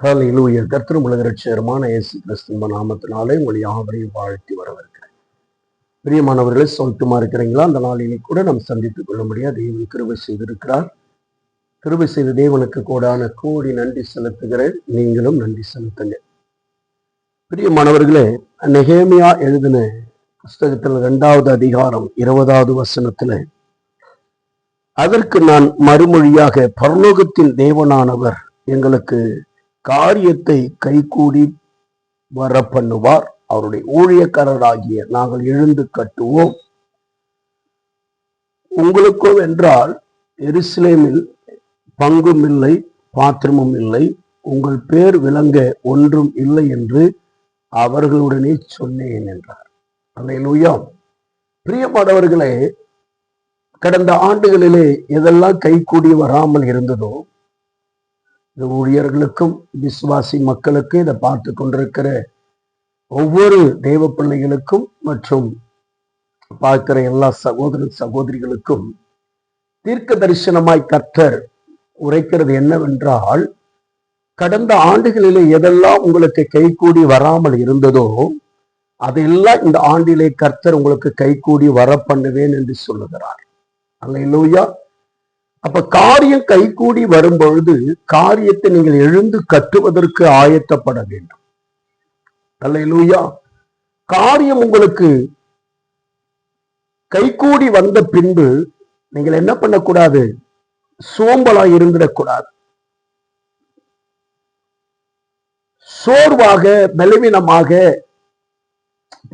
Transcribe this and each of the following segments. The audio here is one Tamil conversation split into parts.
ஹalleluya. கர்த்தரும் உலக ரட்சகருமான இயேசு கிறிஸ்துவின் நாமத்தினாலே உங்களை யாவரையும் வாழ்த்தி வரவிருக்கிறேன் பிரியமானவர்களே சொந்தமா இருக்கிறீங்களா? அந்த நாளிலே கூட நாம் சந்தித்துக் கொள்ள முடியாது தேவன் கிருபை செய்திருக்கிறார். கிருபை செய்த தேவனுக்கு கூடான கோடி நன்றி செலுத்துகிறேன். நீங்களும் நன்றி செலுத்துங்க. பிரியமானவர்களே நெகேமியா எழுதின புஸ்தகத்தில் இரண்டாவது அதிகாரம் இருபதாவது வசனத்துல அதற்கு நான் மறுமொழியாக பரலோகத்தின் தேவனானவர் எங்களுக்கு காரியத்தை கைகூடி வர பண்ணுவார் அவருடைய ஊழியக்காரராகிய நாங்கள் எழுந்து கட்டுவோம். உங்களுக்கும் என்றால் எருசலேமில் பங்கும் இல்லை பாத்திரமும் இல்லை. உங்கள் பேர் விளங்க ஒன்றும் இல்லை என்று அவர்களுடனே சொன்னேன் என்றார். அல்லேலூயா. பிரியமானவர்களே கடந்த ஆண்டுகளிலே எதெல்லாம் கைகூடி வராமல் இருந்ததோ இந்த ஊழியர்களுக்கும் விசுவாசி மக்களுக்கு இதை பார்த்து கொண்டிருக்கிற ஒவ்வொரு தெய்வ பிள்ளைகளுக்கும் மற்றும் பார்க்கிற எல்லா சகோதர சகோதரிகளுக்கும் தீர்க்க தரிசனமாய் கர்த்தர் உரைக்கிறது என்னவென்றால் கடந்த ஆண்டுகளிலே எதெல்லாம் உங்களுக்கு கைகூடி வராமல் இருந்ததோ அதையெல்லாம் இந்த ஆண்டிலே கர்த்தர் உங்களுக்கு கைகூடி வர பண்ணுவேன் என்று சொல்லுகிறார். அல்லையா அப்ப காரியம் கைகூடி வரும் பொழுது காரியத்தை நீங்கள் எழுந்து கட்டுவதற்கு ஆயத்தப்பட வேண்டும். அல்லையா காரியம் உங்களுக்கு கைகூடி வந்த பின்பு நீங்கள் என்ன பண்ணக்கூடாது? சோம்பலா இருந்துடக்கூடாது. சோர்வாக பலவீனமாக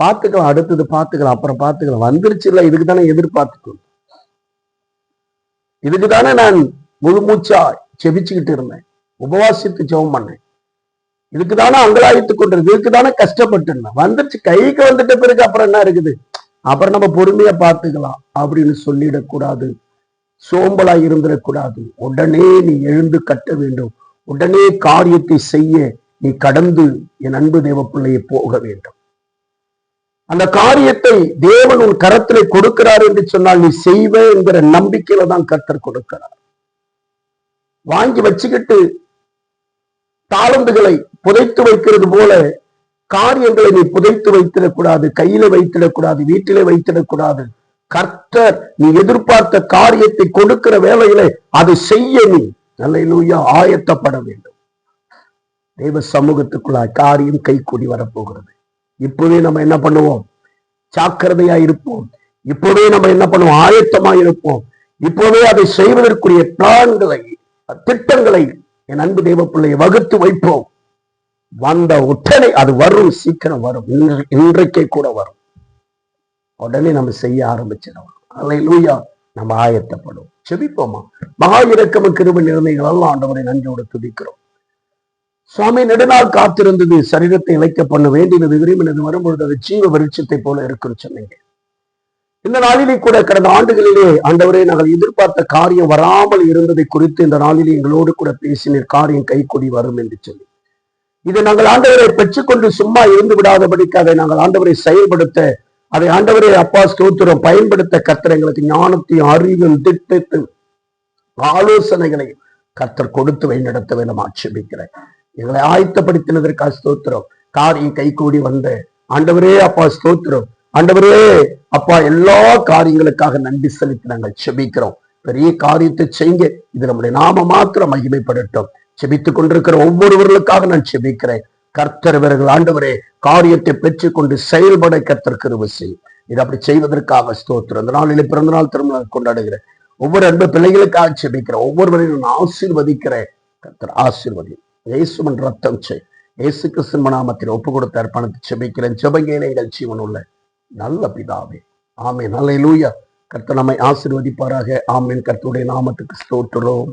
பார்த்துக்கலாம் அடுத்தது பார்த்துக்கலாம் அப்புறம் பார்த்துக்கலாம். வந்துருச்சு இல்லை இதுக்கு தானே எதிர்பார்த்துக்கணும். இதுக்கு தானே நான் முழு மூச்சா செபிச்சுக்கிட்டு இருந்தேன். உபவாசித்து ஜெபம் பண்ணேன். இதுக்கு தானே அங்கலாயித்து கொண்டிருக்கு இதுக்கு தானே கஷ்டப்பட்டு இருந்தேன். வந்துருச்சு. கைக்கு வந்துட்ட பிறகு அப்புறம் என்ன இருக்குது? அப்புறம் நம்ம பொறுமையா பார்த்துக்கலாம் அப்படின்னு சொல்லிடக்கூடாது. சோம்பலா இருந்துடக்கூடாது. உடனே நீ எழுந்து கட்ட வேண்டும். உடனே காரியத்தை செய்ய நீ கடந்து என் அன்பு தேவ பிள்ளையை போக வேண்டும். அந்த காரியத்தை தேவன் உன் கரத்திலே கொடுக்கிறார் என்று சொன்னால் நீ செய்வ என்கிற நம்பிக்கையில தான் கர்த்தர் கொடுக்கிறார். வாங்கி வச்சுக்கிட்டு தாளந்துகளை புதைத்து வைக்கிறது போல காரியங்களை நீ புதைத்து வைத்திடக்கூடாது கையில வைத்திடக்கூடாது வீட்டிலே வைத்திடக்கூடாது. கர்த்தர் நீ எதிர்பார்த்த காரியத்தை கொடுக்கிற வேலையில அதை செய்ய நீ நல்ல ஆயத்தப்பட வேண்டும். தெய்வ சமூகத்துக்குள்ளாய் காரியம் கைக்கூடி வரப்போகிறது. இப்பவே நம்ம என்ன பண்ணுவோம்? ஜாக்கிரதையா இருப்போம். இப்பவே நம்ம என்ன பண்ணுவோம்? ஆயத்தமா இருப்போம். இப்பவே அதை செய்வதற்குரிய பிளான்களை திட்டங்களை என் அன்பு தெய்வ பிள்ளையை வகுத்து வைப்போம். வந்த உடனே அது வரும் சீக்கிரம் வரும். இன்றைக்கே கூட வரும். உடனே நம்ம செய்ய ஆரம்பிச்சிடலாம் அல்ல லூயா நம்ம ஆயத்தப்படும் செபிப்போமா? மகா இறக்கம கிருப நிலைமைகள் எல்லாம் ஆண்டவரை நன்றியோடு துதிக்கிறோம். சுவாமி நெடுநாள் காத்திருந்தது. சரீரத்தை இழைக்க பண்ண வேண்டியது விரும்பினது வரும்பொழுது அது ஜீவ விருட்சத்தை போல இருக்குன்னு சொன்னீங்க. இந்த நாளிலே கூட கடந்த ஆண்டுகளிலே ஆண்டவரே நாங்கள் எதிர்பார்த்த காரியம் வராமல் இருந்ததை குறித்து இந்த நாளிலே எங்களோடு கூட பேசினீர். காரியம் கைக்கூடி வரும் என்று சொல்லி. இதை நாங்கள் ஆண்டவரை பெற்றுக்கொண்டு சும்மா இருந்து விடாதபடிக்கு அதை நாங்கள் ஆண்டவரை செயல்படுத்த அதை ஆண்டவரை அப்பா ஸ்தோத்திரம் பயன்படுத்த கத்தர் எங்களுக்கு ஞானத்தையும் அறிவும் திட்டத்தையும் ஆலோசனைகளையும் கத்தர் கொடுத்து வழிநடத்த வேண்டும்? ஆட்சேபிக்கிறேன். எங்களை ஆயத்தப்படுத்தினதற்காக ஸ்தோத்திரம். காரியம் கைகூடி வந்த. ஆண்டவரே அப்பா ஸ்தோத்திரம். ஆண்டவரே அப்பா எல்லா காரியங்களுக்காக நன்றி செலுத்தி நாங்கள் செபிக்கிறோம். பெரிய காரியத்தை செய்யுங்க. இது நம்முடைய நாம மாத்திரம் மகிமைப்படட்டும் செபித்துக் கொண்டிருக்கிற ஒவ்வொருவர்களுக்காக நான் செபிக்கிறேன். கர்த்தர் இவர்கள் ஆண்டவரே காரியத்தை பெற்றுக்கொண்டு செயல்பட கர்த்தர் கிருபை செய்யும். இது அப்படி செய்வதற்காக ஸ்தோத்திரம். இந்த நாளிலே பிறந்த நாள் திரும்ப கொண்டாடுகிறேன். ஒவ்வொரு அன்பு பிள்ளைகளுக்காக செபிக்கிறேன். ஒவ்வொருவரையும் நான் ஆசீர்வதிக்கிறேன். கர்த்தர் ஆசீர்வதி இயேசுவன் ரத்தம் செய் இயேசு கிறிஸ்துவ நாமத்தில் ஒப்பு கொடுத்த அர்ப்பணத்தை செபிக்கிறேன். செபங்கேனே எங்கள் ஜீவன் உள்ள நல்ல பிதாவே. ஆமே நல்ல லூயா கர்த்த நம்மை ஆசிர்வதிப்பாராக. ஆமேன். கர்த்தருடைய நாமத்துக்கு ஸ்தோத்திரம்.